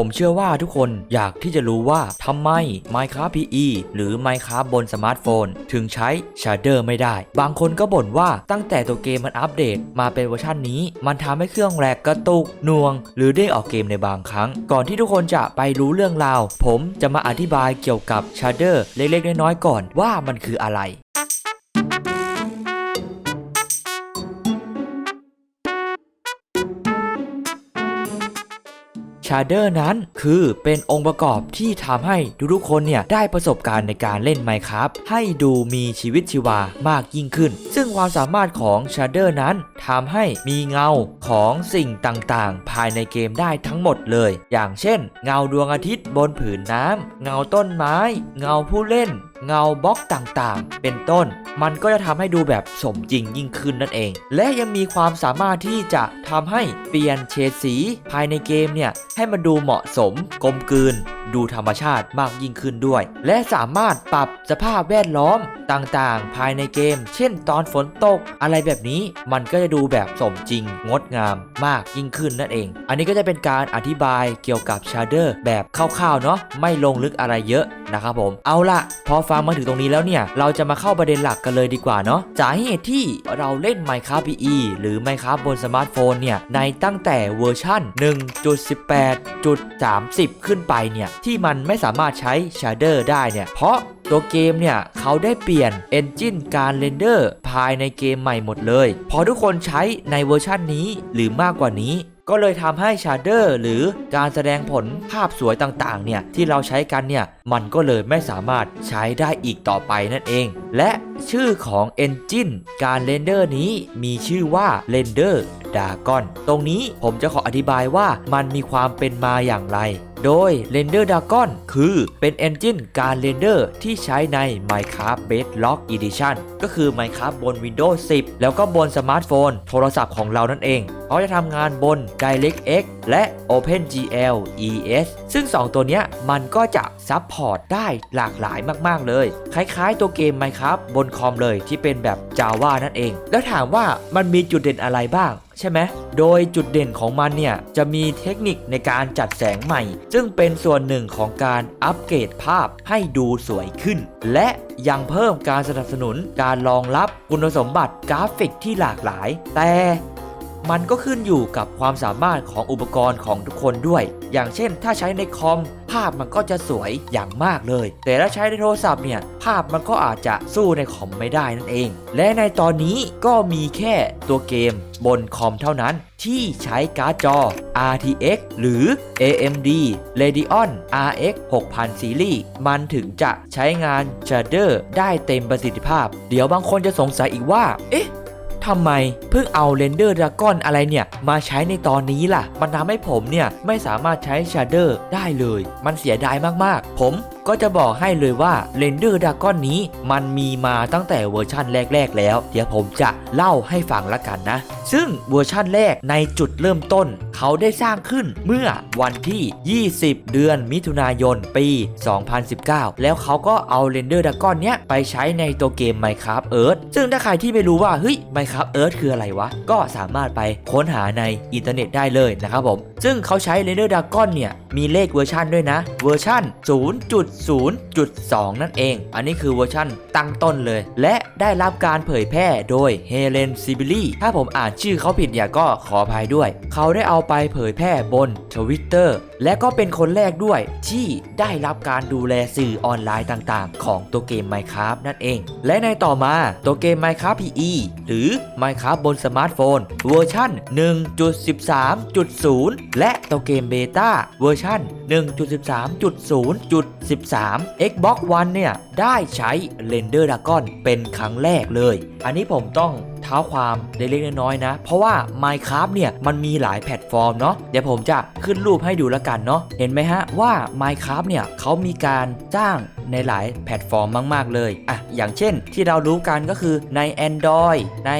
ผมเชื่อว่าทุกคนอยากที่จะรู้ว่าทำไม Minecraft PE หรือ Minecraft บนสมาร์ทโฟน ถึงใช้ Shader ไม่ได้ บางคนก็บ่นว่าตั้งแต่ตัวเกมมันอัปเดต มาเป็นเวอร์ชันนี้ มันทำให้เครื่องแรกกระตุกน่วง หรือเด้ออกเกมในบางครั้ง ก่อนที่ทุกคนจะไปรู้เรื่องราว ผมจะมาอธิบายเกี่ยวกับ Shader เล็กๆน้อยๆก่อนว่ามันคืออะไร ชาเดอร์นั้นคือเป็นองค์ประกอบที่ทำให้ทุกๆคนเนี่ยได้ประสบการณ์ในการเล่น Minecraft ให้ดูมีชีวิตชีวามากยิ่งขึ้น ซึ่งความสามารถของชาเดอร์นั้นทำให้มีเงาของสิ่งต่างๆ ภายในเกมได้ทั้งหมดเลย อย่างเช่น เงาดวงอาทิตย์บนผืนน้ำเงาต้นไม้ เงาผู้เล่นเงาบล็อกต่างๆ เป็นต้น มันก็จะทำให้ดูแบบสมจริงยิ่งขึ้นนั่นเอง และยังมีความสามารถที่จะทำให้เปลี่ยนเฉดสีภายในเกมเนี่ย ให้มันดูเหมาะสม กลมกลืน ดูธรรมชาติมากยิ่งขึ้นด้วย และสามารถปรับสภาพแวดล้อมต่างๆ ภายในเกม เช่นตอนฝนตก อะไรแบบนี้มันก็จะดูแบบสมจริง งดงามมากยิ่งขึ้นนั่นเอง อันนี้ก็จะเป็นการอธิบายเกี่ยวกับชาร์เดอร์แบบคร่าวๆเนาะไม่ลงลึกอะไรเยอะนะครับผมเอาละพอฟังมาถึงตรงนี้แล้วเนี่ย เราจะมาเข้าประเด็นหลักกันเลยดีกว่าเนาะสาเหตุที่เราเล่น Minecraft PE หรือ Minecraft บนสมาร์ทโฟนเนี่ย ในตั้งแต่เวอร์ชัน1.18.30 ขึ้นไปเนี่ย ที่มันไม่สามารถใช้ Shader ได้เนี่ย เพราะตัวเกมเนี่ย เขาได้เปลี่ยน Engine การเรนเดอร์ภายในเกมใหม่หมดเลย พอทุกคนใช้ในเวอร์ชันนี้หรือมากกว่านี้ ก็เลยทำให้ชาเดอร์หรือการแสดงผลภาพสวยต่างๆเนี่ยที่เราใช้กันเนี่ยมันก็เลยไม่สามารถใช้ได้อีกต่อไปนั่นเอง และ ชื่อของ Engine การเรนเดอร์นี้มีชื่อว่า Render Dragon ตรงนี้ผมจะขออธิบายว่ามันมีความเป็นมาอย่างไร โดย Render Dragon คือเป็น Engine การเรนเดอร์ที่ใช้ใน Minecraft Bedrock Edition ก็คือ Minecraft บน Windows 10 แล้วก็บนสมาร์ทโฟน โทรศัพท์ของเรานั่นเองเขาจะทำงานบน DirectX และ OpenGL ES ซึ่ง 2 ตัวนี้มันก็จะซับพอร์ตได้หลากหลายมาก ๆ เลย คล้าย ๆ ตัวเกม Minecraft บนคอมเลยที่เป็นแบบ Java นั่นเอง แล้วถามว่ามันมีจุดเด่นอะไรบ้าง ใช่ไหม โดยจุดเด่นของมันเนี่ย จะมีเทคนิคในการจัดแสงใหม่ ซึ่งเป็นส่วนหนึ่งของการอัปเกรดภาพให้ดูสวยขึ้น และยังเพิ่มการสนับสนุนการรองรับคุณสมบัติกราฟิกที่หลากหลาย แต่ มันก็ขึ้นอยู่กับความสามารถของอุปกรณ์ของทุกคนด้วย อย่างเช่น ถ้าใช้ในคอม ภาพมันก็จะสวยอย่างมากเลย แต่ถ้าใช้ในโทรศัพท์เนี่ย ภาพมันก็อาจจะสู้ในคอมไม่ได้นั่นเอง และในตอนนี้ก็มีแค่ตัวเกมบนคอมเท่านั้นที่ใช้การ์ดจอ RTX หรือ AMD Radeon RX 6000ซีรีส์มันถึงจะใช้งาน Shader ได้เต็มประสิทธิภาพ เดี๋ยวบางคนจะสงสัยอีกว่า เอ๊ะ ทำไมเพิ่งเอาเรนเดอร์ดะก้อนอะไรเนี่ย มาใช้ในตอนนี้ล่ะ มันทำให้ผมเนี่ย ไม่สามารถใช้ชัเดอร์ได้เลย มันเสียดายมากๆ ผม ก็จะบอกให้เลยว่า Render Dragon นี้มันมีมาตั้งแต่เวอร์ชั่นแรก ๆ แล้ว เดี๋ยวผมจะเล่าให้ฟังละกันนะ ซึ่งเวอร์ชั่นแรกในจุดเริ่มต้น เขาได้สร้างขึ้นเมื่อวันที่ 20 เดือนมิถุนายนปี 2019 แล้วเขาก็เอา Render Dragon เนี้ยไปใช้ในตัวเกม Minecraft Earth ซึ่งถ้าใครที่ไม่รู้ว่าเฮ้ย Minecraft Earth คืออะไรวะ ก็สามารถไปค้นหาในอินเทอร์เน็ตได้เลยนะครับผม ซึ่งเขาใช้ Render Dragon เนี่ยมีเลขเวอร์ชันด้วยนะ เวอร์ชัน0.2 นั่นเอง อันนี้คือเวอร์ชันตั้งต้นเลย และได้รับการเผยแพร่โดยเฮเลนซิบิลีถ้าผมอ่านชื่อเขาผิดเนี่ยก็ขออภัยด้วย เขาได้เอาไปเผยแพร่บนทวิตเตอร์และก็เป็นคนแรกด้วยที่ได้รับการดูแลสื่อออนไลน์ต่างๆ ของตัวเกม Minecraft นั่นเอง และในต่อมาตัวเกม Minecraft PE หรือ Minecraft บนสมาร์ทโฟน เวอร์ชัน1.13.0 และตัวเกมเบต้าเวอร์ชัน1.13.0.13 Xbox One เนี่ย ได้ใช้ Render Dragon เป็นครั้งแรกเลย อันนี้ผมต้อง เท้าความเล็กๆน้อยๆนะ เพราะว่า Minecraft เนี่ยมันมีหลายแพลตฟอร์มเนาะเดี๋ยวผมจะขึ้นรูปให้ดูแล้วกันเนาะเห็นไหมฮะว่า Minecraft เนี่ยเขามีการจ้าง ในหลายแพลตฟอร์มมาก ๆ เลยอะอย่างเช่นที่เรารู้กันก็คือใน Android ใน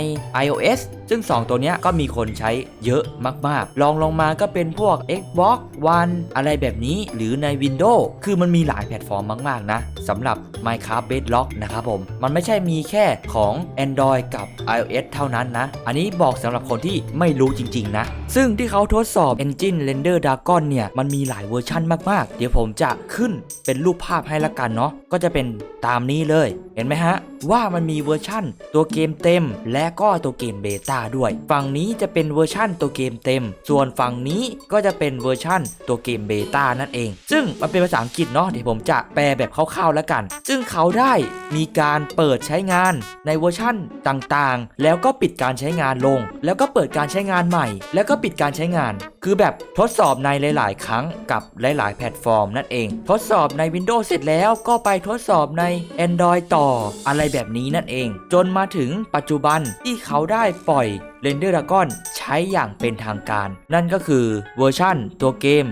iOS ซึ่ง 2 ตัวนี้ก็มีคนใช้เยอะมากๆ ลองลงมาก็เป็นพวก Xbox One อะไรแบบนี้หรือใน Windows คือมันมีหลายแพลตฟอร์มมาก ๆ นะสำหรับ Minecraft Bedrock นะครับผม มันไม่ใช่มีแค่ของ Android กับ iOS เท่านั้นนะ อันนี้บอกสำหรับคนที่ไม่รู้จริง ๆ นะ ซึ่งที่เขาทดสอบ Engine Render Dragon เนี่ย มันมีหลายเวอร์ชันมาก ๆ เดี๋ยวผมจะขึ้นเป็นรูปภาพให้ละกันเนาะก็จะเป็นตามนี้เลยเห็นไหมฮะว่ามันมีเวอร์ชั่นตัวเกมเต็ม และก็ตัวเกมเบต้าด้วย ฝั่งนี้จะเป็นเวอร์ชั่นตัวเกมเต็ม ส่วนฝั่งนี้ก็จะเป็นเวอร์ชั่นตัวเกมเบต้านั่นเอง ซึ่งมันเป็นภาษาอังกฤษเนาะเดี๋ยวผมจะแปลแบบคร่าวๆแล้วกัน ซึ่งเขาได้มีการเปิดใช้งานในเวอร์ชั่นต่างๆ แล้วก็ปิดการใช้งานลง แล้วก็เปิดการใช้งานใหม่ แล้วก็ปิดการใช้งาน คือแบบทดสอบในหลาย ๆ ครั้งกับหลาย ๆ แพลตฟอร์มนั่นเอง ทดสอบใน Windows เสร็จแล้วก็ไปทดสอบใน Android ต่ออะไรแบบนี้นั่นเอง จนมาถึงปัจจุบันที่เขาได้ปล่อย Render Dragon ใช้อย่างเป็นทางการ นั่นก็คือเวอร์ชั่นตัวเกม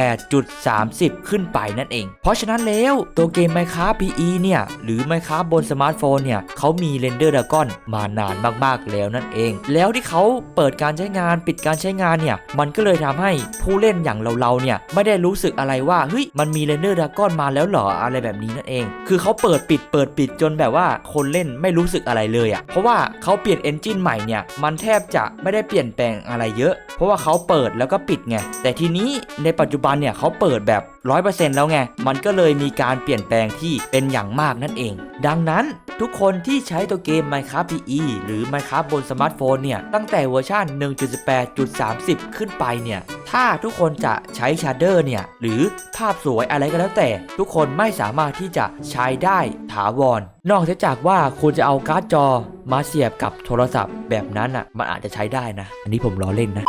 1.18.30 ขึ้นไปนั่นเอง เพราะฉะนั้นแล้วตัวเกม Minecraft PE เนี่ย หรือ Minecraft บนสมาร์ทโฟนเนี่ยเขามี Render Dragon มานานมากๆแล้วนั่นเอง แล้วที่เขาเปิดการใช้งานปิดการใช้งานเนี่ย มันก็เลยทำให้ผู้เล่นอย่างเราๆเนี่ย ไม่ได้รู้สึกอะไรว่าเฮ้ยมันมี Render Dragon มาแล้วเหรออะไรแบบนี้นั่นเอง คือเขาเปิดปิดเปิดปิดจนแบบว่าคนเล่นไม่รู้สึกอะไรเลยอะ่ะเพราะว่าเขาเปลี่ยน Engine ใหม่เนี่ยมันแทบจะไม่ได้เปลี่ยนแปลงอะไรเยอะ เพราะว่าเขาเปิดแล้วก็ปิดไง แต่ทีนี้ในปัจจุบันเนี่ยเขาเปิดแบบ 100%แล้วไง มันก็เลยมีการเปลี่ยนแปลงที่เป็นอย่างมากนั่นเอง ดังนั้นทุกคนที่ใช้ตัวเกม Minecraft PE หรือ Minecraft บนสมาร์ทโฟนเนี่ย ตั้งแต่เวอร์ชัน1.18.30 ขึ้นไปเนี่ย ถ้าทุกคนจะใช้ชาร์เดอร์เนี่ย หรือภาพสวยอะไรก็แล้วแต่ ทุกคนไม่สามารถที่จะใช้ได้ถาวร นอกจากว่าคุณจะเอาการ์ดจอ มาเสียบกับโทรศัพท์แบบนั้นอะ มันอาจจะใช้ได้นะ อันนี้ผมล้อเล่นนะ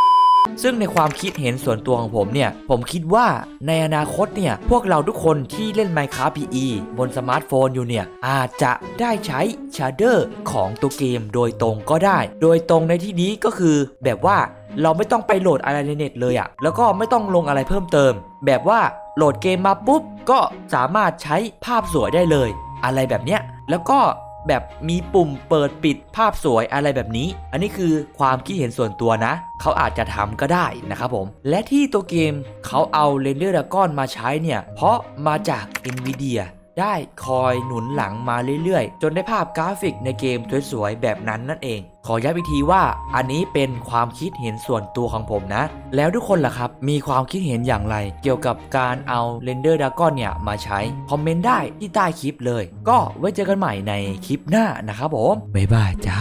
ซึ่งในความคิดเห็นส่วนตัวของผมเนี่ย ผมคิดว่าในอนาคตเนี่ย พวกเราทุกคนที่เล่น Minecraft PE บนสมาร์ทโฟนอยู่เนี่ย อาจจะได้ใช้ชาร์เดอร์ของตัวเกมโดยตรงก็ได้ โดยตรงในที่นี้ก็คือแบบว่าเราไม่ต้องไปโหลดอะไรในเน็ตเลยอะแล้วก็ไม่ต้องลงอะไรเพิ่มเติม แบบว่าโหลดเกมมาปุ๊บ ก็สามารถใช้ภาพสวยได้เลย อะไรแบบเนี้ยแล้วก็ แบบมีปุ่มเปิดปิดภาพสวยอะไรแบบนี้ อันนี้คือความคิดเห็นส่วนตัวนะ เขาอาจจะทำก็ได้นะครับผม และที่ตัวเกมเขาเอา Render Dragon มาใช้เนี่ย เพราะมาจาก Nvidia ได้คอยหนุนหลังมาเรื่อยๆ จนได้ภาพกราฟิกในเกมสวยๆ แบบนั้นนั่นเอง ขอย้ำอีกทีว่าอันนี้เป็นความคิดเห็นส่วนตัวของผมนะ แล้วทุกคนล่ะครับ มีความคิดเห็นอย่างไร เกี่ยวกับการเอา Render Dragon เนี่ย มาใช้ คอมเมนต์ได้ที่ใต้คลิปเลย ก็ไว้เจอกันใหม่ในคลิปหน้านะครับผม บ๊ายบายจ้า